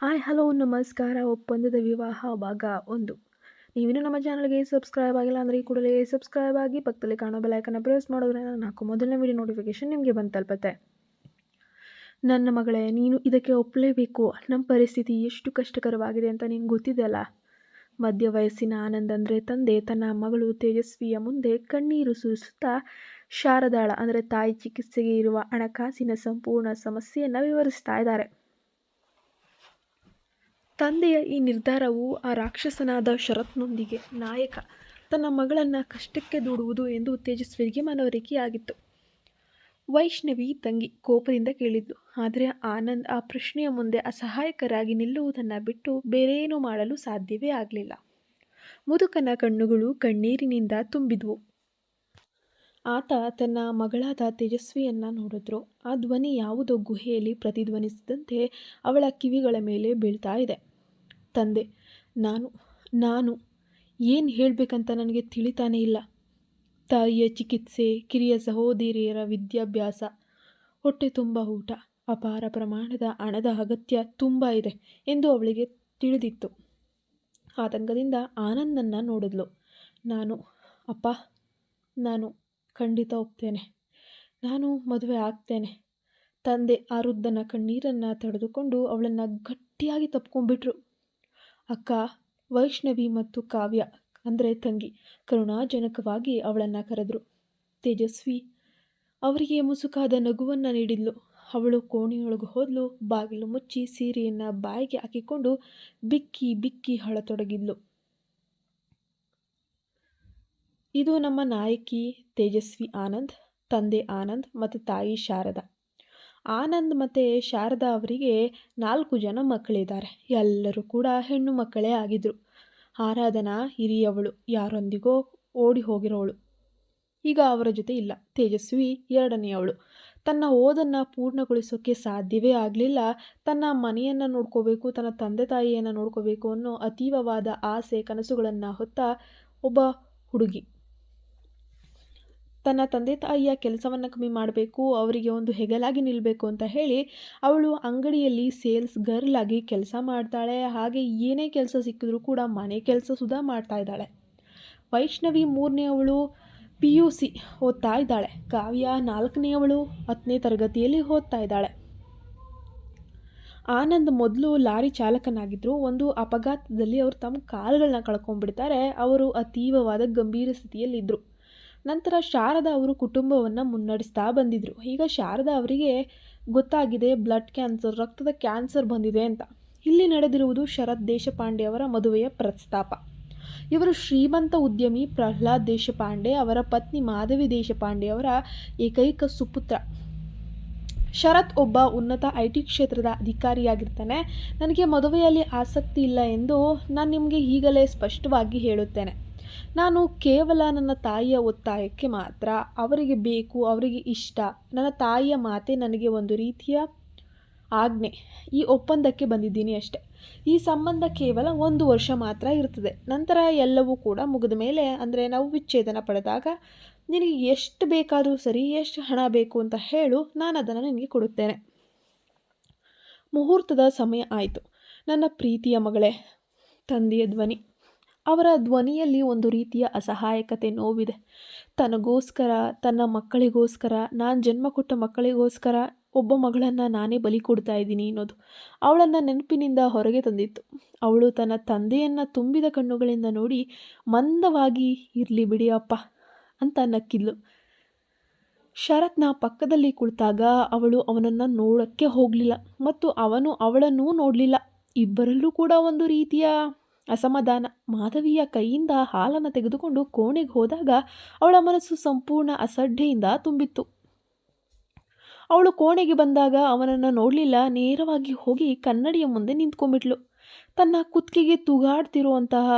Hi, hello, ನಮಸ್ಕಾರ. ಒಪ್ಪಂದದ ವಿವಾಹ ಭಾಗ ಒಂದು. ನೀವಿನ್ನೂ ನಮ್ಮ ಚಾನಲ್ಗೆ ಸಬ್ಸ್ಕ್ರೈಬ್ ಆಗಿಲ್ಲ ಅಂದರೆ ಈ ಕೂಡಲೇ ಸಬ್ಸ್ಕ್ರೈಬ್ ಆಗಿ ಪಕ್ಕದಲ್ಲಿ ಕಾಣೋ ಬೆಲೈಕನ್ನು ಪ್ರೆಸ್ ಮಾಡೋದ್ರಿಂದ ನಾನು ಮೊದಲನೇ ವಿಡಿಯೋ ನೋಟಿಫಿಕೇಶನ್ ನಿಮಗೆ ಬಂದು ತಲುಪತ್ತೆ ನನ್ನ ಮಗಳೇ, ನೀನು ಇದಕ್ಕೆ ಒಪ್ಪಲೇಬೇಕು. ನಮ್ಮ ಪರಿಸ್ಥಿತಿ ಎಷ್ಟು ಕಷ್ಟಕರವಾಗಿದೆ ಅಂತ ನಿಂಗೆ ಗೊತ್ತಿದೆಯಲ್ಲ? ಮಧ್ಯ ವಯಸ್ಸಿನ ಆನಂದ್ ಅಂದರೆ ತಂದೆ, ತನ್ನ ಮಗಳು ತೇಜಸ್ವಿಯ ಮುಂದೆ ಕಣ್ಣೀರು ಸುರಿಸುತ್ತಾ ಶಾರದಾಳ ಅಂದರೆ ತಾಯಿ ಚಿಕಿತ್ಸೆಗೆ ಇರುವ ಹಣಕಾಸಿನ ಸಂಪೂರ್ಣ ಸಮಸ್ಯೆಯನ್ನು ವಿವರಿಸ್ತಾ ಇದ್ದಾರೆ. ತಂದೆಯ ಈ ನಿರ್ಧಾರವು ಆ ರಾಕ್ಷಸನಾದ ಶರತ್ನೊಂದಿಗೆ ನಾಯಕ ತನ್ನ ಮಗಳನ್ನು ಕಷ್ಟಕ್ಕೆ ದೂಡುವುದು ಎಂದು ತೇಜಸ್ವಿಗೆ ಮನವರಿಕೆಯಾಗಿತ್ತು. ವೈಷ್ಣವಿ ತಂಗಿ ಕೋಪದಿಂದ ಕೇಳಿದ್ಲು ಆದರೆ ಆನಂದ್ ಆ ಪ್ರಶ್ನೆಯ ಮುಂದೆ ಅಸಹಾಯಕರಾಗಿ ನಿಲ್ಲುವುದನ್ನು ಬಿಟ್ಟು ಬೇರೇನೂ ಮಾಡಲು ಸಾಧ್ಯವೇ ಆಗಲಿಲ್ಲ. ಮುದುಕನ ಕಣ್ಣುಗಳು ಕಣ್ಣೀರಿನಿಂದ ತುಂಬಿದ್ವು. ಆತ ತನ್ನ ಮಗಳಾದ ತೇಜಸ್ವಿಯನ್ನು ನೋಡಿದ್ರು. ಆ ಧ್ವನಿ ಯಾವುದೋ ಗುಹೆಯಲ್ಲಿ ಪ್ರತಿಧ್ವನಿಸಿದಂತೆ ಅವಳ ಕಿವಿಗಳ ಮೇಲೆ ಬೀಳ್ತಾ ಇದೆ. ತಂದೆ. ನಾನು ನಾನು ಏನು ಹೇಳಬೇಕಂತ ನನಗೆ ತಿಳಿತಾನೇ ಇಲ್ಲ. ತಾಯಿಯ ಚಿಕಿತ್ಸೆ, ಕಿರಿಯ ಸಹೋದರಿಯರ ವಿದ್ಯಾಭ್ಯಾಸ, ಹೊಟ್ಟೆ ತುಂಬ ಊಟ, ಅಪಾರ ಪ್ರಮಾಣದ ಹಣದ ಅಗತ್ಯ ತುಂಬ ಇದೆ ಎಂದು ಅವಳಿಗೆ ತಿಳಿದಿತ್ತು. ಆತಂಕದಿಂದ ಆನಂದನ್ನು ನೋಡಿದ್ಲು. ನಾನು, ಅಪ್ಪ, ನಾನು ಖಂಡಿತ ಒಪ್ತೇನೆ. ನಾನು ಮದುವೆ ಆಗ್ತೇನೆ. ತಂದೆ ಆ ವೃದ್ಧನ ಕಣ್ಣೀರನ್ನು ತಡೆದುಕೊಂಡು ಅವಳನ್ನು ಗಟ್ಟಿಯಾಗಿ ತಪ್ಕೊಂಡ್ಬಿಟ್ರು. ಅಕ್ಕ, ವೈಷ್ಣವಿ ಮತ್ತು ಕಾವ್ಯ, ಅಂದರೆ ತಂಗಿ, ಕರುಣಾಜನಕವಾಗಿ ಅವಳನ್ನು ಕರೆದ್ರು. ತೇಜಸ್ವಿ ಅವರಿಗೆ ಮುಸುಕಾದ ನಗುವನ್ನು ನೀಡಿದ್ಲು. ಅವಳು ಕೋಣೆಯೊಳಗೆ ಹೋದ್ಲು, ಬಾಗಿಲು ಮುಚ್ಚಿ ಸೀರೆಯನ್ನು ಬಾಯಿಗೆ ಹಾಕಿಕೊಂಡು ಬಿಕ್ಕಿ ಬಿಕ್ಕಿ ಹಳತೊಡಗಿದ್ಲು ಇದು ನಮ್ಮ ನಾಯಕಿ ತೇಜಸ್ವಿ ಆನಂದ್, ತಂದೆ ಆನಂದ್ ಮತ್ತು ತಾಯಿ ಶಾರದಾ. ಆನಂದ್ ಮತ್ತು ಶಾರದಾ ಅವರಿಗೆ ನಾಲ್ಕು ಜನ ಮಕ್ಕಳಿದ್ದಾರೆ. ಎಲ್ಲರೂ ಕೂಡ ಹೆಣ್ಣು ಮಕ್ಕಳೇ ಆಗಿದ್ದರು ಆರಾಧನಾ ಹಿರಿಯವಳು, ಯಾರೊಂದಿಗೋ ಓಡಿ ಹೋಗಿರೋವಳು ಈಗ ಅವರ ಜೊತೆ ಇಲ್ಲ. ತೇಜಸ್ವಿ ಎರಡನೆಯವಳು. ತನ್ನ ಓದನ್ನು ಪೂರ್ಣಗೊಳಿಸೋಕ್ಕೆ ಸಾಧ್ಯವೇ ಆಗಲಿಲ್ಲ. ತನ್ನ ಮನೆಯನ್ನು ನೋಡ್ಕೋಬೇಕು, ತನ್ನ ತಂದೆ ತಾಯಿಯನ್ನು ನೋಡ್ಕೋಬೇಕು ಅನ್ನೋ ಅತೀವವಾದ ಆಸೆ, ಕನಸುಗಳನ್ನು ಹೊತ್ತ ಒಬ್ಬ ಹುಡುಗಿ. ತನ್ನ ತಂದೆ ತಾಯಿಯ ಕೆಲಸವನ್ನು ಕಮ್ಮಿ ಮಾಡಬೇಕು, ಅವರಿಗೆ ಒಂದು ಹೆಗಲಾಗಿ ನಿಲ್ಲಬೇಕು ಅಂತ ಹೇಳಿ ಅವಳು ಅಂಗಡಿಯಲ್ಲಿ ಸೇಲ್ಸ್ ಗರ್ಲ್ ಆಗಿ ಕೆಲಸ ಮಾಡ್ತಾಳೆ. ಹಾಗೆ ಏನೇ ಕೆಲಸ ಸಿಕ್ಕಿದ್ರೂ ಕೂಡ ಮನೆ ಕೆಲಸ ಸುಧಾ ಮಾಡ್ತಾ ಇದ್ದಾಳೆ. ವೈಷ್ಣವಿ ಮೂರನೇ ಅವಳು ಪಿ ಯು ಸಿ ಓದ್ತಾ ಇದ್ದಾಳೆ. ಕಾವ್ಯ ನಾಲ್ಕನೇ ಅವಳು ಹತ್ತನೇ ತರಗತಿಯಲ್ಲಿ ಓದ್ತಾ ಇದ್ದಾಳೆ. ಆನಂದ್ ಮೊದಲು ಲಾರಿ ಚಾಲಕನಾಗಿದ್ದರು ಒಂದು ಅಪಘಾತದಲ್ಲಿ ಅವರು ತಮ್ಮ ಕಾಲುಗಳನ್ನ ಕಳ್ಕೊಂಡ್ಬಿಡ್ತಾರೆ. ಅವರು ಅತೀವವಾದ ಗಂಭೀರ ಸ್ಥಿತಿಯಲ್ಲಿದ್ದರು ನಂತರ ಶಾರದಾ ಅವರು ಕುಟುಂಬವನ್ನು ಮುನ್ನಡೆಸ್ತಾ ಬಂದಿದ್ದರು ಈಗ ಶಾರದಾ ಅವರಿಗೆ ಗೊತ್ತಾಗಿದೆ ಬ್ಲಡ್ ಕ್ಯಾನ್ಸರ್ ರಕ್ತದ ಕ್ಯಾನ್ಸರ್ ಬಂದಿದೆ ಅಂತ. ಇಲ್ಲಿ ನಡೆದಿರುವುದು ಶರತ್ ದೇಶಪಾಂಡೆ ಅವರ ಮದುವೆಯ ಪ್ರಸ್ತಾಪ. ಇವರು ಶ್ರೀಮಂತ ಉದ್ಯಮಿ ಪ್ರಹ್ಲಾದ್ ದೇಶಪಾಂಡೆ ಅವರ ಪತ್ನಿ ಮಾಧವಿ ದೇಶಪಾಂಡೆ ಅವರ ಏಕೈಕ ಸುಪುತ್ರ. ಶರತ್ ಒಬ್ಬ ಉನ್ನತ ಐ ಟಿ ಕ್ಷೇತ್ರದ ಅಧಿಕಾರಿಯಾಗಿರ್ತಾನೆ. ನನಗೆ ಮದುವೆಯಲ್ಲಿ ಆಸಕ್ತಿ ಇಲ್ಲ ಎಂದು ನಾನು ನಿಮಗೆ ಈಗಲೇ ಸ್ಪಷ್ಟವಾಗಿ ಹೇಳುತ್ತೇನೆ. ನಾನು ಕೇವಲ ನನ್ನ ತಾಯಿಯ ಒತ್ತಾಯಕ್ಕೆ ಮಾತ್ರ ಅವರಿಗೆ ಬೇಕು, ಅವರಿಗೆ ಇಷ್ಟ. ನನ್ನ ತಾಯಿಯ ಮಾತೆ ನನಗೆ ಒಂದು ರೀತಿಯ ಆಜ್ಞೆ. ಈ ಒಪ್ಪಂದಕ್ಕೆ ಬಂದಿದ್ದೀನಿ ಅಷ್ಟೆ. ಈ ಸಂಬಂಧ ಕೇವಲ ಒಂದು ವರ್ಷ ಮಾತ್ರ ಇರ್ತದೆ ನಂತರ ಎಲ್ಲವೂ ಕೂಡ ಮುಗಿದ ಮೇಲೆ, ಅಂದರೆ ನಾವು ವಿಚ್ಛೇದನ ಪಡೆದಾಗ ನಿನಗೆ ಎಷ್ಟು ಬೇಕಾದರೂ ಸರಿ ಎಷ್ಟು ಹಣ ಬೇಕು ಅಂತ ಹೇಳು, ನಾನು ಅದನ್ನು ನಿನಗೆ ಕೊಡುತ್ತೇನೆ. ಮುಹೂರ್ತದ ಸಮಯ ಆಯಿತು. ನನ್ನ ಪ್ರೀತಿಯ ಮಗಳೇ, ತಂದೆಯ ಧ್ವನಿ. ಅವರ ಧ್ವನಿಯಲ್ಲಿ ಒಂದು ರೀತಿಯ ಅಸಹಾಯಕತೆ ನೋವಿದೆ. ತನಗೋಸ್ಕರ, ತನ್ನ ಮಕ್ಕಳಿಗೋಸ್ಕರ, ನಾನು ಜನ್ಮ ಕೊಟ್ಟ ಮಕ್ಕಳಿಗೋಸ್ಕರ ಒಬ್ಬ ಮಗಳನ್ನು ನಾನೇ ಬಲಿ ಕೊಡ್ತಾ ಇದ್ದೀನಿ ಅನ್ನೋದು ಅವಳನ್ನು ನೆನಪಿನಿಂದ ಹೊರಗೆ ತಂದಿತ್ತು. ಅವಳು ತನ್ನ ತಂದೆಯನ್ನು ತುಂಬಿದ ಕಣ್ಣುಗಳಿಂದ ನೋಡಿ, ಮಂದವಾಗಿ ಇರಲಿ ಬಿಡಿ ಅಪ್ಪ ಅಂತ ನಕ್ಕಿದ್ಲು. ಶರತ್ನ ಪಕ್ಕದಲ್ಲಿ ಕುಳಿತಾಗ ಅವಳು ಅವನನ್ನು ನೋಡೋಕ್ಕೆ ಹೋಗಲಿಲ್ಲ ಮತ್ತು ಅವನು ಅವಳನ್ನೂ ನೋಡಲಿಲ್ಲ. ಇಬ್ಬರಲ್ಲೂ ಕೂಡ ಒಂದು ರೀತಿಯ ಅಸಮಾಧಾನ. ಮಾಧವಿಯ ಕೈಯಿಂದ ಹಾಲನ್ನು ತೆಗೆದುಕೊಂಡು ಕೋಣೆಗೆ ಹೋದಾಗ ಅವಳ ಮನಸ್ಸು ಸಂಪೂರ್ಣ ಅಸಡ್ಡೆಯಿಂದ ತುಂಬಿತ್ತು. ಅವಳು ಕೋಣೆಗೆ ಬಂದಾಗ ಅವನನ್ನು ನೋಡಲಿಲ್ಲ. ನೇರವಾಗಿ ಹೋಗಿ ಕನ್ನಡಿಯ ಮುಂದೆ ನಿಂತ್ಕೊಂಡ್ಬಿಟ್ಲು. ತನ್ನ ಕುತ್ತಿಗೆಗೆ ತೂಗಾಡ್ತಿರುವಂತಹ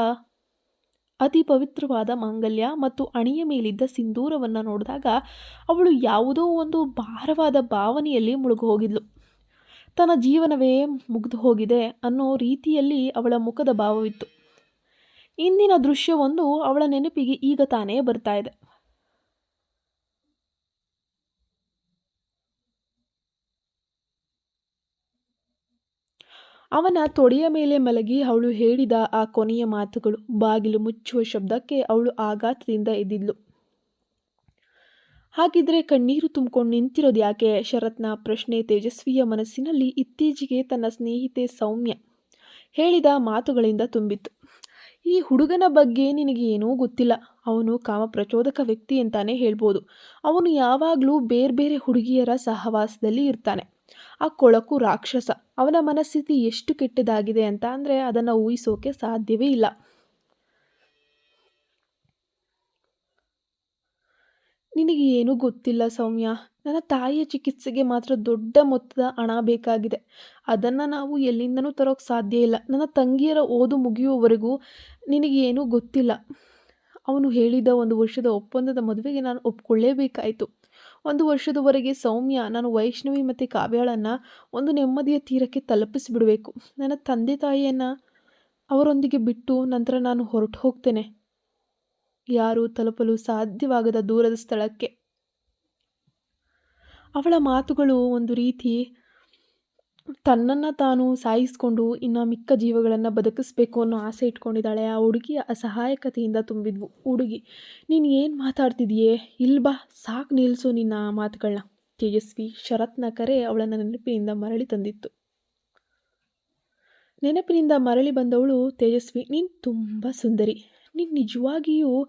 ಅತಿ ಪವಿತ್ರವಾದ ಮಾಂಗಲ್ಯ ಮತ್ತು ಅಣಿಯ ಮೇಲಿದ್ದ ಸಿಂಧೂರವನ್ನು ನೋಡಿದಾಗ ಅವಳು ಯಾವುದೋ ಒಂದು ಭಾರವಾದ ಭಾವನೆಯಲ್ಲಿ ಮುಳುಗು ಹೋಗಿದ್ಲು ತನ್ನ ಜೀವನವೇ ಮುಗಿದು ಹೋಗಿದೆ ಅನ್ನೋ ರೀತಿಯಲ್ಲಿ ಅವಳ ಮುಖದ ಭಾವವಿತ್ತು. ಇಂದಿನ ದೃಶ್ಯವೊಂದು ಅವಳ ನೆನಪಿಗೆ ಈಗ ತಾನೇ ಬರ್ತಾ ಇದೆ. ಅವನ ತೊಡೆಯ ಮೇಲೆ ಮಲಗಿ ಅವಳು ಹೇಳಿದ ಆ ಕೊನೆಯ ಮಾತುಗಳು, ಬಾಗಿಲು ಮುಚ್ಚುವ ಶಬ್ದಕ್ಕೆ ಅವಳು ಆಘಾತದಿಂದ ಎದ್ದಿದ್ಲು. ಹಾಗಿದ್ರೆ ಕಣ್ಣೀರು ತುಂಬಿಕೊಂಡು ನಿಂತಿರೋದು ಯಾಕೆ? ಶರತ್ನ ಪ್ರಶ್ನೆ ತೇಜಸ್ವಿಯ ಮನಸ್ಸಿನಲ್ಲಿ ಇತ್ತೀಚೆಗೆ ತನ್ನ ಸ್ನೇಹಿತೆ ಸೌಮ್ಯ ಹೇಳಿದ ಮಾತುಗಳಿಂದ ತುಂಬಿತ್ತು. ಈ ಹುಡುಗನ ಬಗ್ಗೆ ನಿನಗೆ ಏನೂ ಗೊತ್ತಿಲ್ಲ. ಅವನು ಕಾಮ ಪ್ರಚೋದಕ ವ್ಯಕ್ತಿ ಅಂತಾನೆ ಹೇಳ್ಬೋದು. ಅವನು ಯಾವಾಗಲೂ ಬೇರೆ ಬೇರೆ ಹುಡುಗಿಯರ ಸಹವಾಸದಲ್ಲಿ ಇರ್ತಾನೆ. ಆ ಕೊಳಕು ರಾಕ್ಷಸ, ಅವನ ಮನಸ್ಥಿತಿ ಎಷ್ಟು ಕೆಟ್ಟದಾಗಿದೆ ಅಂತ ಅಂದರೆ ಅದನ್ನು ಊಹಿಸೋಕೆ ಸಾಧ್ಯವೇ ಇಲ್ಲ. ನಿನಗೆ ಏನೂ ಗೊತ್ತಿಲ್ಲ ಸೌಮ್ಯ. ನನ್ನ ತಾಯಿಯ ಚಿಕಿತ್ಸೆಗೆ ಮಾತ್ರ ದೊಡ್ಡ ಮೊತ್ತದ ಹಣ ಬೇಕಾಗಿದೆ. ಅದನ್ನು ನಾವು ಎಲ್ಲಿಂದನೂ ತರೋಕ್ಕೆ ಸಾಧ್ಯ ಇಲ್ಲ. ನನ್ನ ತಂಗಿಯರ ಓದು ಮುಗಿಯುವವರೆಗೂ ನಿನಗೆ ಏನೂ ಗೊತ್ತಿಲ್ಲ. ಅವನು ಹೇಳಿದ ಒಂದು ವರ್ಷದ ಒಪ್ಪಂದದ ಮದುವೆಗೆ ನಾನು ಒಪ್ಕೊಳ್ಳೇಬೇಕಾಯಿತು. ಒಂದು ವರ್ಷದವರೆಗೆ ಸೌಮ್ಯ, ನಾನು ವೈಷ್ಣವಿ ಮತ್ತು ಕಾವ್ಯಾಳನ್ನು ಒಂದು ನೆಮ್ಮದಿಯ ತೀರಕ್ಕೆ ತಲುಪಿಸಿಬಿಡಬೇಕು. ನನ್ನ ತಂದೆ ತಾಯಿಯನ್ನು ಅವರೊಂದಿಗೆ ಬಿಟ್ಟು ನಂತರ ನಾನು ಹೊರಟು ಹೋಗ್ತೇನೆ. ಯಾರೂ ತಲುಪಲು ಸಾಧ್ಯವಾಗದ ದೂರದ ಸ್ಥಳಕ್ಕೆ. ಅವಳ ಮಾತುಗಳು ಒಂದು ರೀತಿ ತನ್ನನ್ನು ತಾನು ಸಾಯಿಸ್ಕೊಂಡು ಇನ್ನು ಮಿಕ್ಕ ಜೀವಗಳನ್ನು ಬದುಕಿಸ್ಬೇಕು ಅನ್ನೋ ಆಸೆ ಇಟ್ಕೊಂಡಿದ್ದಾಳೆ. ಆ ಹುಡುಗಿಯ ಅಸಹಾಯಕತೆಯಿಂದ ತುಂಬಿದ್ವು. ಹುಡುಗಿ, ನೀನು ಏನು ಮಾತಾಡ್ತಿದೆಯೇ? ಇಲ್ಬಾ ಸಾಕು ನಿಲ್ಲಿಸು ನಿನ್ನ ಮಾತುಗಳನ್ನ ತೇಜಸ್ವಿ ಶರತ್ನ ಕರೆ ಅವಳನ್ನು ನೆನಪಿನಿಂದ ಮರಳಿ ತಂದಿತ್ತು. ನೆನಪಿನಿಂದ ಮರಳಿ ಬಂದವಳು ತೇಜಸ್ವಿ. ನೀನು ತುಂಬ ಸುಂದರಿ. ನೀನು ನಿಜವಾಗಿಯೂ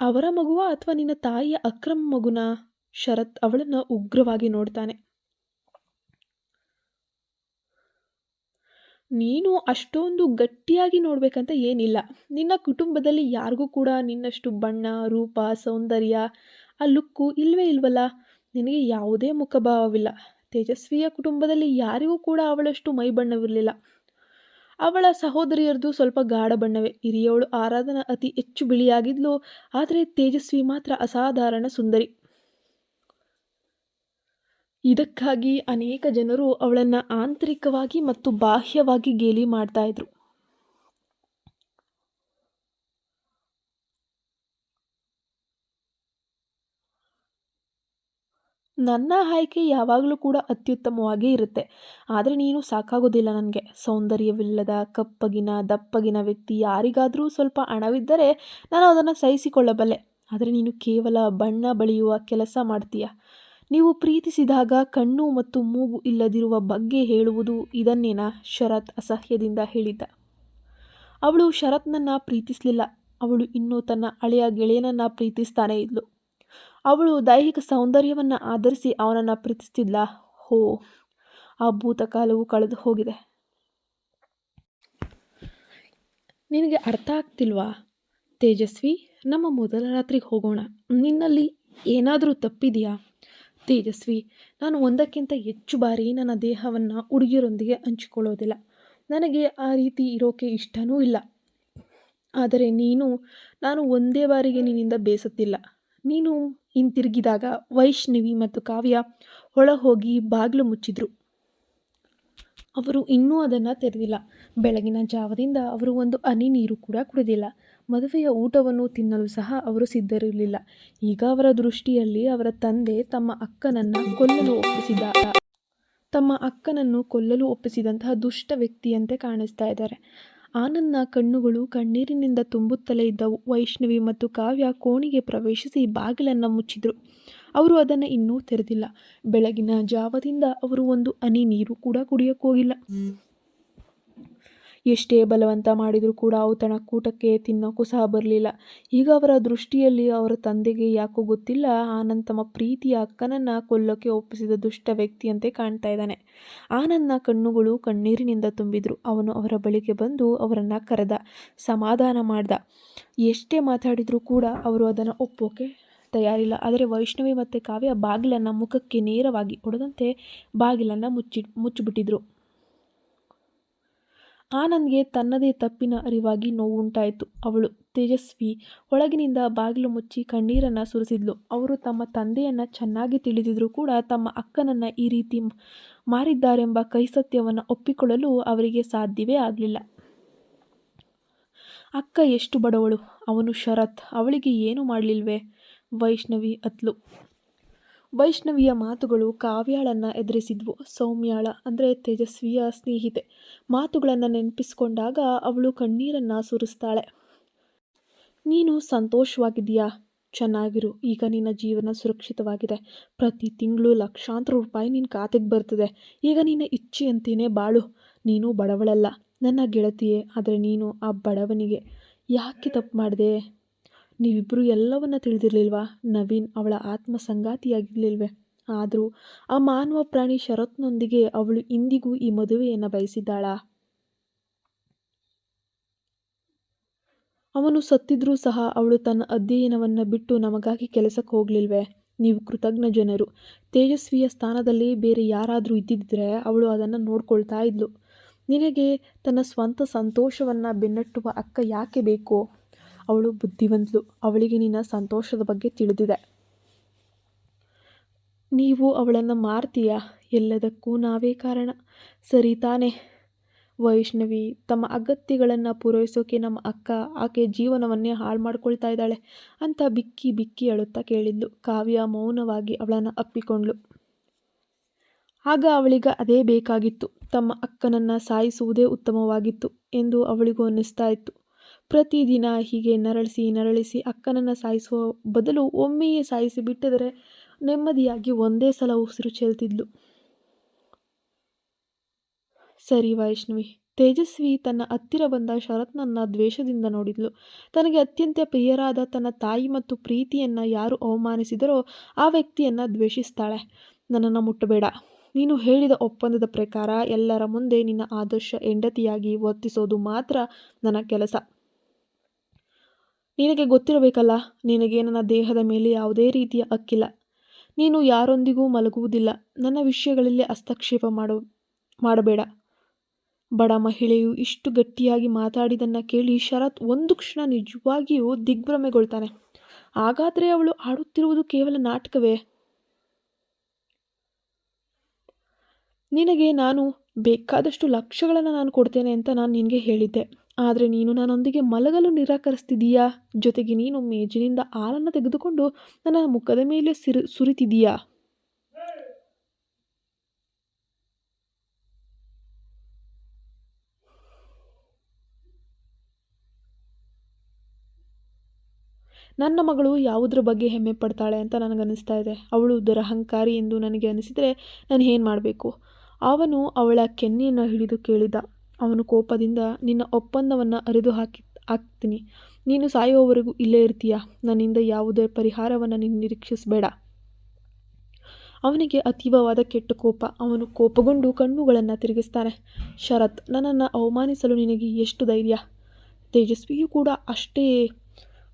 ಅವರ ಮಗುವ ಅಥವಾ ನಿನ್ನ ತಾಯಿಯ ಅಕ್ರಮ ಮಗುನ ಶರತ್ ಅವಳನ್ನು ಉಗ್ರವಾಗಿ ನೋಡ್ತಾನೆ. ನೀನು ಅಷ್ಟೊಂದು ಗಟ್ಟಿಯಾಗಿ ನೋಡಬೇಕಂತ ಏನಿಲ್ಲ. ನಿನ್ನ ಕುಟುಂಬದಲ್ಲಿ ಯಾರಿಗೂ ಕೂಡ ನಿನ್ನಷ್ಟು ಬಣ್ಣ, ರೂಪ, ಸೌಂದರ್ಯ, ಆ ಲುಕ್ಕು ಇಲ್ವೇ ಇಲ್ವಲ್ಲ? ನಿನಗೆ ಯಾವುದೇ ಮುಖಭಾವವಿಲ್ಲ. ತೇಜಸ್ವಿಯ ಕುಟುಂಬದಲ್ಲಿ ಯಾರಿಗೂ ಕೂಡ ಅವಳಷ್ಟು ಮೈ ಬಣ್ಣವಿರಲಿಲ್ಲ ಅವಳ ಸಹೋದರಿಯರದು ಸ್ವಲ್ಪ ಗಾಢ ಬಣ್ಣವೇ. ಹಿರಿಯವಳು ಆರಾಧನಾ ಅತಿ ಹೆಚ್ಚು ಬಿಳಿಯಾಗಿದ್ಲು, ಆದರೆ ತೇಜಸ್ವಿ ಮಾತ್ರ ಅಸಾಧಾರಣ ಸುಂದರಿ. ಇದಕ್ಕಾಗಿ ಅನೇಕ ಜನರು ಅವಳನ್ನು ಆಂತರಿಕವಾಗಿ ಮತ್ತು ಬಾಹ್ಯವಾಗಿ ಗೇಲಿ ಮಾಡ್ತಾ ನನ್ನ ಆಯ್ಕೆ ಯಾವಾಗಲೂ ಕೂಡ ಅತ್ಯುತ್ತಮವಾಗೇ ಇರುತ್ತೆ. ಆದರೆ ನೀನು ಸಾಕಾಗೋದಿಲ್ಲ ನನಗೆ. ಸೌಂದರ್ಯವಿಲ್ಲದ, ಕಪ್ಪಗಿನ, ದಪ್ಪಗಿನ ವ್ಯಕ್ತಿ ಯಾರಿಗಾದರೂ ಸ್ವಲ್ಪ ಹಣವಿದ್ದರೆ ನಾನು ಅದನ್ನು ಸಹಿಸಿಕೊಳ್ಳಬಲ್ಲೆ. ಆದರೆ ನೀನು ಕೇವಲ ಬಣ್ಣ ಬಳಿಯುವ ಕೆಲಸ ಮಾಡ್ತೀಯ. ನೀವು ಪ್ರೀತಿಸಿದಾಗ ಕಣ್ಣು ಮತ್ತು ಮೂಗು ಇಲ್ಲದಿರುವ ಬಗ್ಗೆ ಹೇಳುವುದು ಇದನ್ನೇನಾ? ಶರತ್ ಅಸಹ್ಯದಿಂದ ಹೇಳಿದ್ದ. ಅವಳು ಶರತ್ನನ್ನು ಪ್ರೀತಿಸಲಿಲ್ಲ. ಅವಳು ಇನ್ನೂ ತನ್ನ ಹಳೆಯ ಗೆಳೆಯನನ್ನು ಪ್ರೀತಿಸ್ತಾನೇ ಇದ್ಲು. ಅವಳು ದೈಹಿಕ ಸೌಂದರ್ಯವನ್ನು ಆಧರಿಸಿ ಅವನನ್ನು ಪ್ರೀತಿಸ್ತಿದ್ಲ. ಹೋ, ಆ ಭೂತಕಾಲವು ಕಳೆದು ಹೋಗಿದೆ. ನಿನಗೆ ಅರ್ಥ ಆಗ್ತಿಲ್ವಾ? ತೇಜಸ್ವಿ, ನಮ್ಮ ಮೊದಲ ರಾತ್ರಿಗೆ ಹೋಗೋಣ. ನಿನ್ನಲ್ಲಿ ಏನಾದರೂ ತಪ್ಪಿದೆಯಾ? ತೇಜಸ್ವಿ, ನಾನು ಒಂದಕ್ಕಿಂತ ಹೆಚ್ಚು ಬಾರಿ ನನ್ನ ದೇಹವನ್ನು ಹುಡುಗಿಯರೊಂದಿಗೆ ಹಂಚಿಕೊಳ್ಳೋದಿಲ್ಲ. ನನಗೆ ಆ ರೀತಿ ಇರೋಕೆ ಇಷ್ಟನೂ ಇಲ್ಲ. ಆದರೆ ನೀನು, ನಾನು ಒಂದೇ ಬಾರಿಗೆ ನಿನ್ನಿಂದ ಬೇಸತ್ತಿಲ್ಲ. ನೀನು ಹಿಂತಿರುಗಿದಾಗ ವೈಷ್ಣವಿ ಮತ್ತು ಕಾವ್ಯ ಒಳ ಹೋಗಿ ಬಾಗಿಲು ಮುಚ್ಚಿದ್ರು. ಅವರು ಇನ್ನೂ ಅದನ್ನು ತೆರೆದಿಲ್ಲ. ಬೆಳಗಿನ ಜಾವದಿಂದ ಅವರು ಒಂದು ಹನಿ ನೀರು ಕೂಡ ಕುಡಿದಿಲ್ಲ. ಮದುವೆಯ ಊಟವನ್ನು ತಿನ್ನಲು ಸಹ ಅವರು ಸಿದ್ಧರಿರಲಿಲ್ಲ. ಈಗ ಅವರ ದೃಷ್ಟಿಯಲ್ಲಿ ಅವರ ತಂದೆ ತಮ್ಮ ಅಕ್ಕನನ್ನು ಕೊಲ್ಲಲು ಒಪ್ಪಿಸಿದ ತಮ್ಮ ಅಕ್ಕನನ್ನು ಕೊಲ್ಲಲು ಒಪ್ಪಿಸಿದಂತಹ ದುಷ್ಟ ವ್ಯಕ್ತಿಯಂತೆ ಕಾಣಿಸ್ತಾ ಇದ್ದಾರೆ. ಆನಂದ್ನ ಕಣ್ಣುಗಳು ಕಣ್ಣೀರಿನಿಂದ ತುಂಬುತ್ತಲೇ ಇದ್ದವು. ವೈಷ್ಣವಿ ಮತ್ತು ಕಾವ್ಯ ಕೋಣೆಗೆ ಪ್ರವೇಶಿಸಿ ಬಾಗಿಲನ್ನು ಮುಚ್ಚಿದರು. ಅವರು ಅದನ್ನು ಇನ್ನೂ ತೆರೆದಿಲ್ಲ. ಬೆಳಗಿನ ಜಾವದಿಂದ ಅವರು ಒಂದು ಹನಿ ನೀರು ಕೂಡ ಕುಡಿಯೋಕ್ಕೋಗಿಲ್ಲ ಎಷ್ಟೇ ಬಲವಂತ ಮಾಡಿದರೂ ಕೂಡ ಔತಣ ಕೂಟಕ್ಕೆ ತಿನ್ನೋಕ್ಕೂ ಸಹ ಬರಲಿಲ್ಲ. ಈಗ ಅವರ ದೃಷ್ಟಿಯಲ್ಲಿ ಅವರ ತಂದೆಗೆ ಯಾಕೋ ಗೊತ್ತಿಲ್ಲ. ಆನಂದ್ ತಮ್ಮ ಪ್ರೀತಿಯ ಅಕ್ಕನನ್ನು ಕೊಲ್ಲೋಕ್ಕೆ ಒಪ್ಪಿಸಿದ ದುಷ್ಟ ವ್ಯಕ್ತಿಯಂತೆ ಕಾಣ್ತಾ ಇದ್ದಾನೆ. ಆನಂದ್ನ ಕಣ್ಣುಗಳು ಕಣ್ಣೀರಿನಿಂದ ತುಂಬಿದ್ರು. ಅವನು ಅವರ ಬಳಿಗೆ ಬಂದು ಅವರನ್ನು ಕರೆದ, ಸಮಾಧಾನ ಮಾಡ್ದ. ಎಷ್ಟೇ ಮಾತಾಡಿದರೂ ಕೂಡ ಅವರು ಅದನ್ನು ಒಪ್ಪೋಕೆ ತಯಾರಿಲ್ಲ. ಆದರೆ ವೈಷ್ಣವಿ ಮತ್ತು ಕಾವ್ಯ ಬಾಗಿಲನ್ನು ಮುಖಕ್ಕೆ ನೇರವಾಗಿ ಹೊಡೆದಂತೆ ಬಾಗಿಲನ್ನು ಮುಚ್ಚಿ, ಮುಚ್ಚಿಬಿಟ್ಟಿದ್ರು. ಆನಂದ್ಗೆ ತನ್ನದೇ ತಪ್ಪಿನ ಅರಿವಾಗಿ ನೋವುಂಟಾಯಿತು. ಅವಳು ತೇಜಸ್ವಿ. ಒಳಗಿನಿಂದ ಬಾಗಿಲು ಮುಚ್ಚಿ ಕಣ್ಣೀರನ್ನು ಸುರಿಸಿದ್ಲು. ಅವರು ತಮ್ಮ ತಂದೆಯನ್ನು ಚೆನ್ನಾಗಿ ತಿಳಿದಿದ್ರೂ ಕೂಡ ತಮ್ಮ ಅಕ್ಕನನ್ನು ಈ ರೀತಿ ಮಾರಿದ್ದಾರೆಂಬ ಕೈಸತ್ಯವನ್ನು ಒಪ್ಪಿಕೊಳ್ಳಲು ಅವರಿಗೆ ಸಾಧ್ಯವೇ ಆಗಲಿಲ್ಲ. ಅಕ್ಕ ಎಷ್ಟು ಬಡವಳು. ಅವನು ಶರತ್. ಅವಳಿಗೆ ಏನು ಮಾಡಲಿಲ್ವೇ? ವೈಷ್ಣವಿ ಅತ್ಲು. ವೈಷ್ಣವಿಯ ಮಾತುಗಳು ಕಾವ್ಯಾಳನ್ನು ಎದುರಿಸಿದ್ವು. ಸೌಮ್ಯಾಳ ಅಂದರೆ ತೇಜಸ್ವಿಯ ಸ್ನೇಹಿತೆ. ಮಾತುಗಳನ್ನು ನೆನಪಿಸಿಕೊಂಡಾಗ ಅವಳು ಕಣ್ಣೀರನ್ನು ಸುರಿಸ್ತಾಳೆ. ನೀನು ಸಂತೋಷವಾಗಿದೆಯಾ ಚೆನ್ನಾಗಿರು. ಈಗ ನಿನ್ನ ಜೀವನ ಸುರಕ್ಷಿತವಾಗಿದೆ. ಪ್ರತಿ ತಿಂಗಳು ಲಕ್ಷಾಂತರ ರೂಪಾಯಿ ನಿನ್ನ ಖಾತೆಗೆ ಬರ್ತದೆ. ಈಗ ನಿನ್ನ ಇಚ್ಛೆಯಂತೆಯೇ ಬಾಳು. ನೀನು ಬಡವಳಲ್ಲ. ನನ್ನ ಗೆಳತಿಯೇ, ಆದರೆ ನೀನು ಆ ಬಡವನಿಗೆ ಯಾಕೆ ತಪ್ಪು ಮಾಡಿದೆ? ನೀವಿಬ್ಬರು ಎಲ್ಲವನ್ನ ತಿಳಿದಿರಲಿಲ್ವಾ? ನವೀನ್ ಅವಳ ಆತ್ಮ ಸಂಗಾತಿಯಾಗಿರಲಿಲ್ವೇ ಆದರೂ ಆ ಮಾನವ ಪ್ರಾಣಿ ಶರತ್ನೊಂದಿಗೆ ಅವಳು ಇಂದಿಗೂ ಈ ಮದುವೆಯನ್ನು ಬಯಸಿದ್ದಾಳ? ಅವನು ಸತ್ತಿದ್ರೂ ಸಹ ಅವಳು ತನ್ನ ಅಧ್ಯಯನವನ್ನು ಬಿಟ್ಟು ನಮಗಾಗಿ ಕೆಲಸಕ್ಕೆ ಹೋಗಲಿಲ್ವೇ. ನೀವು ಕೃತಜ್ಞ ಜನರು. ತೇಜಸ್ವಿಯ ಸ್ಥಾನದಲ್ಲಿ ಬೇರೆ ಯಾರಾದರೂ ಇದ್ದಿದ್ದರೆ ಅವಳು ಅದನ್ನು ನೋಡ್ಕೊಳ್ತಾ ಇದ್ಲು. ನಿನಗೆ ತನ್ನ ಸ್ವಂತ ಸಂತೋಷವನ್ನು ಬೆನ್ನಟ್ಟುವ ಅಕ್ಕ ಯಾಕೆ ಬೇಕು? ಅವಳು ಬುದ್ಧಿವಂತಳು ಅವಳಿಗೆ ನಿನ್ನ ಸಂತೋಷದ ಬಗ್ಗೆ ತಿಳಿದಿದೆ. ನೀವು ಅವಳನ್ನು ಮಾರ್ತೀಯ? ಎಲ್ಲದಕ್ಕೂ ನಾವೇ ಕಾರಣ. ಸರಿ ತಾನೇ. ವೈಷ್ಣವಿ, ತಮ್ಮ ಅಗತ್ಯಗಳನ್ನು ಪೂರೈಸೋಕೆ ನಮ್ಮ ಅಕ್ಕ ಆಕೆ ಜೀವನವನ್ನೇ ಹಾಳು ಮಾಡ್ಕೊಳ್ತಾ ಇದ್ದಾಳೆ ಅಂತ ಬಿಕ್ಕಿ ಬಿಕ್ಕಿ ಅಳುತ್ತಾ ಕೇಳಿದ್ಲು. ಕಾವ್ಯ ಮೌನವಾಗಿ ಅವಳನ್ನು ಅಪ್ಪಿಕೊಂಡ್ಳು ಆಗ ಅವಳಿಗೆ ಅದೇ ಬೇಕಾಗಿತ್ತು. ತಮ್ಮ ಅಕ್ಕನನ್ನು ಸಾಯಿಸುವುದೇ ಉತ್ತಮವಾಗಿತ್ತು ಎಂದು ಅವಳಿಗೂ ಅನ್ನಿಸ್ತಾ ಇತ್ತು. ಪ್ರತಿದಿನ ಹೀಗೆ ನರಳಿಸಿ ನರಳಿಸಿ ಅಕ್ಕನನ್ನು ಸಾಯಿಸುವ ಬದಲು ಒಮ್ಮೆಯೇ ಸಾಯಿಸಿ ಬಿಟ್ಟಿದರೆ ನೆಮ್ಮದಿಯಾಗಿ ಒಂದೇ ಸಲ ಉಸಿರು ಚೆಲ್ತಿದ್ಲು. ಸರಿ ವೈಷ್ಣವಿ. ತೇಜಸ್ವಿ ತನ್ನ ಹತ್ತಿರ ಬಂದ ಶರತ್ನನ್ನ ದ್ವೇಷದಿಂದ ನೋಡಿದ್ಲು. ತನಗೆ ಅತ್ಯಂತ ಪ್ರಿಯರಾದ ತನ್ನ ತಾಯಿ ಮತ್ತು ಪ್ರೀತಿಯನ್ನು ಯಾರು ಅವಮಾನಿಸಿದರೋ ಆ ವ್ಯಕ್ತಿಯನ್ನು ದ್ವೇಷಿಸ್ತಾಳೆ. ನನ್ನನ್ನು ಮುಟ್ಟಬೇಡ. ನೀನು ಹೇಳಿದ ಒಪ್ಪಂದದ ಪ್ರಕಾರ ಎಲ್ಲರ ಮುಂದೆ ನಿನ್ನ ಆದರ್ಶ ಹೆಂಡತಿಯಾಗಿ ವರ್ತಿಸೋದು ಮಾತ್ರ ನನ್ನ ಕೆಲಸ. ನಿನಗೆ ಗೊತ್ತಿರಬೇಕಲ್ಲ, ನಿನಗೆ ನನ್ನ ದೇಹದ ಮೇಲೆ ಯಾವುದೇ ರೀತಿಯ ಹಕ್ಕಿಲ್ಲ. ನೀನು ಯಾರೊಂದಿಗೂ ಮಲಗುವುದಿಲ್ಲ. ನನ್ನ ವಿಷಯಗಳಲ್ಲಿ ಹಸ್ತಕ್ಷೇಪ ಮಾಡು, ಮಾಡಬೇಡ. ಬಡ ಮಹಿಳೆಯು ಇಷ್ಟು ಗಟ್ಟಿಯಾಗಿ ಮಾತಾಡಿದನ್ನು ಕೇಳಿ ಶರತ್ ಒಂದು ಕ್ಷಣ ನಿಜವಾಗಿಯೂ ದಿಗ್ಭ್ರಮೆಗೊಳ್ತಾನೆ. ಹಾಗಾದರೆ ಅವಳು ಆಡುತ್ತಿರುವುದು ಕೇವಲ ನಾಟಕವೇ? ನಿನಗೆ ನಾನು ಬೇಕಾದಷ್ಟು ಲಕ್ಷಗಳನ್ನು ನಾನು ಕೊಡ್ತೇನೆ ಅಂತ ನಾನು ನಿನಗೆ ಹೇಳಿದ್ದೆ. ಆದರೆ ನೀನು ನನ್ನೊಂದಿಗೆ ಮಲಗಲು ನಿರಾಕರಿಸ್ತಿದೀಯಾ ಜೊತೆಗೆ ನೀನು ಮೇಜಿನಿಂದ ಹಾಲನ್ನು ತೆಗೆದುಕೊಂಡು ನನ್ನ ಮುಖದ ಮೇಲೆ ಸಿರು ಸುರಿತಿದೀಯಾ ನನ್ನ ಮಗಳು ಯಾವುದ್ರ ಬಗ್ಗೆ ಹೆಮ್ಮೆ ಪಡ್ತಾಳೆ ಅಂತ ನನಗನ್ನಿಸ್ತಾ ಇದೆ. ಅವಳು ದುರಹಂಕಾರಿ ಎಂದು ನನಗೆ ಅನಿಸಿದರೆ ನಾನು ಏನು ಮಾಡಬೇಕು? ಅವನು ಅವಳ ಕೆನ್ನೆಯನ್ನು ಹಿಡಿದು ಕೇಳಿದ. ಅವನು ಕೋಪದಿಂದ, ನಿನ್ನ ಒಪ್ಪಂದವನ್ನು ಅರಿದು ಹಾಕಿ, ಹಾಕ್ತೀನಿ. ನೀನು ಸಾಯುವವರೆಗೂ ಇಲ್ಲೇ ಇರ್ತೀಯ? ನನ್ನಿಂದ ಯಾವುದೇ ಪರಿಹಾರವನ್ನು ನೀನು ನಿರೀಕ್ಷಿಸಬೇಡ. ಅವನಿಗೆ ಅತೀವವಾದ ಕೆಟ್ಟ ಕೋಪ. ಅವನು ಕೋಪಗೊಂಡು ಕಣ್ಣುಗಳನ್ನು ತಿರುಗಿಸ್ತಾನೆ. ಶರತ್, ನನ್ನನ್ನು ಅವಮಾನಿಸಲು ನಿನಗೆ ಎಷ್ಟು ಧೈರ್ಯ? ತೇಜಸ್ವಿಯೂ ಕೂಡ ಅಷ್ಟೇ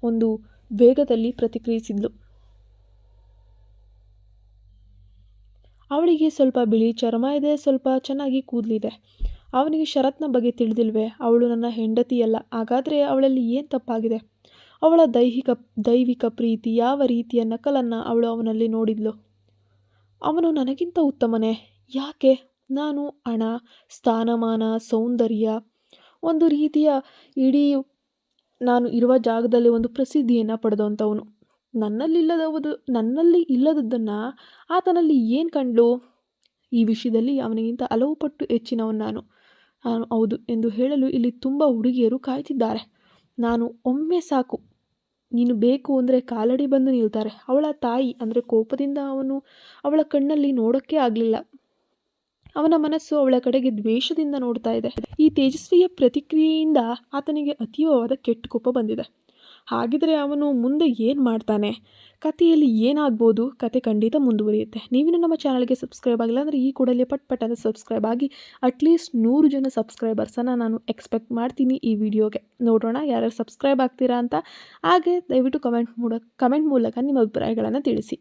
ಒಂದು ವೇಗದಲ್ಲಿ ಪ್ರತಿಕ್ರಿಯಿಸಿದ್ಲು. ಅವಳಿಗೆ ಸ್ವಲ್ಪ ಬಿಳಿ ಚರ್ಮ ಇದೆ, ಸ್ವಲ್ಪ ಚೆನ್ನಾಗಿ ಕೂದಲಿದೆ. ಅವನಿಗೆ ಶರತ್ನ ಬಗ್ಗೆ ತಿಳಿದಿಲ್ವೇ? ಅವಳು ನನ್ನ ಹೆಂಡತಿಯಲ್ಲ. ಹಾಗಾದರೆ ಅವಳಲ್ಲಿ ಏನು ತಪ್ಪಾಗಿದೆ? ಅವಳ ದೈಹಿಕ, ದೈವಿಕ ಪ್ರೀತಿ ಯಾವ ರೀತಿಯ ನಕಲನ್ನು ಅವಳು ಅವನಲ್ಲಿ ನೋಡಿದ್ಲು? ಅವನು ನನಗಿಂತ ಉತ್ತಮನೇ. ಯಾಕೆ? ನಾನು ಹಣ, ಸ್ಥಾನಮಾನ, ಸೌಂದರ್ಯ, ಒಂದು ರೀತಿಯ ಇಡೀ ನಾನು ಇರುವ ಜಾಗದಲ್ಲಿ ಒಂದು ಪ್ರಸಿದ್ಧಿಯನ್ನು ಪಡೆದಂಥವನು. ನನ್ನಲ್ಲಿಲ್ಲದವುದು, ನನ್ನಲ್ಲಿ ಇಲ್ಲದದ್ದನ್ನು ಆತನಲ್ಲಿ ಏನು ಕಂಡ್ಲು? ಈ ವಿಷಯದಲ್ಲಿ ಅವನಿಗಿಂತ ಹಲವು ಪಟ್ಟು ಹೆಚ್ಚಿನವನು ನಾನು ನಾನು. ಹೌದು ಎಂದು ಹೇಳಲು ಇಲ್ಲಿ ತುಂಬ ಹುಡುಗಿಯರು ಕಾಯ್ತಿದ್ದಾರೆ ನಾನು, ಒಮ್ಮೆ ಸಾಕು. ನೀನು ಬೇಕು ಅಂದರೆ ಕಾಲಡಿ ಬಂದು ನಿಲ್ತಾರೆ. ಅವಳ ತಾಯಿ ಅಂದರೆ ಕೋಪದಿಂದ ಅವನು ಅವಳ ಕಣ್ಣಲ್ಲಿ ನೋಡೋಕ್ಕೆ ಆಗಲಿಲ್ಲ. ಅವನ ಮನಸ್ಸು ಅವಳ ಕಡೆಗೆ ದ್ವೇಷದಿಂದ ನೋಡ್ತಾ ಇದೆ. ಈ ತೇಜಸ್ವಿಯ ಪ್ರತಿಕ್ರಿಯೆಯಿಂದ ಆತನಿಗೆ ಅತೀವವಾದ ಕೆಟ್ಟ ಕೋಪ ಬಂದಿದೆ. ಹಾಗಿದ್ರೆ ಅವನು ಮುಂದೆ ಏನು ಮಾಡ್ತಾನೆ? ಕಥೆಯಲ್ಲಿ ಏನಾಗ್ಬೋದು? ಕತೆ ಖಂಡಿತ ಮುಂದುವರಿಯುತ್ತೆ. ನೀವಿನ್ನೂ ನಮ್ಮ ಚಾನಲ್ಗೆ ಸಬ್ಸ್ಕ್ರೈಬ್ ಆಗಿಲ್ಲ ಅಂದರೆ ಈ ಕೂಡಲೇ ಪಟ್ ಪಟ್ ಅಂತ ಸಬ್ಸ್ಕ್ರೈಬ್ ಆಗಿ ಅಟ್ಲೀಸ್ಟ್ ನೂರು ಜನ ಸಬ್ಸ್ಕ್ರೈಬರ್ಸನ್ನು ನಾನು ಎಕ್ಸ್ಪೆಕ್ಟ್ ಮಾಡ್ತೀನಿ ಈ ವಿಡಿಯೋಗೆ. ನೋಡೋಣ ಯಾರ್ಯಾರು ಸಬ್ಸ್ಕ್ರೈಬ್ ಆಗ್ತೀರಾ ಅಂತ. ಹಾಗೆ ದಯವಿಟ್ಟು ಕಮೆಂಟ್ ಮೂಡ ಕಮೆಂಟ್ ಮೂಲಕ ನಿಮ್ಮ ಅಭಿಪ್ರಾಯಗಳನ್ನು ತಿಳಿಸಿ.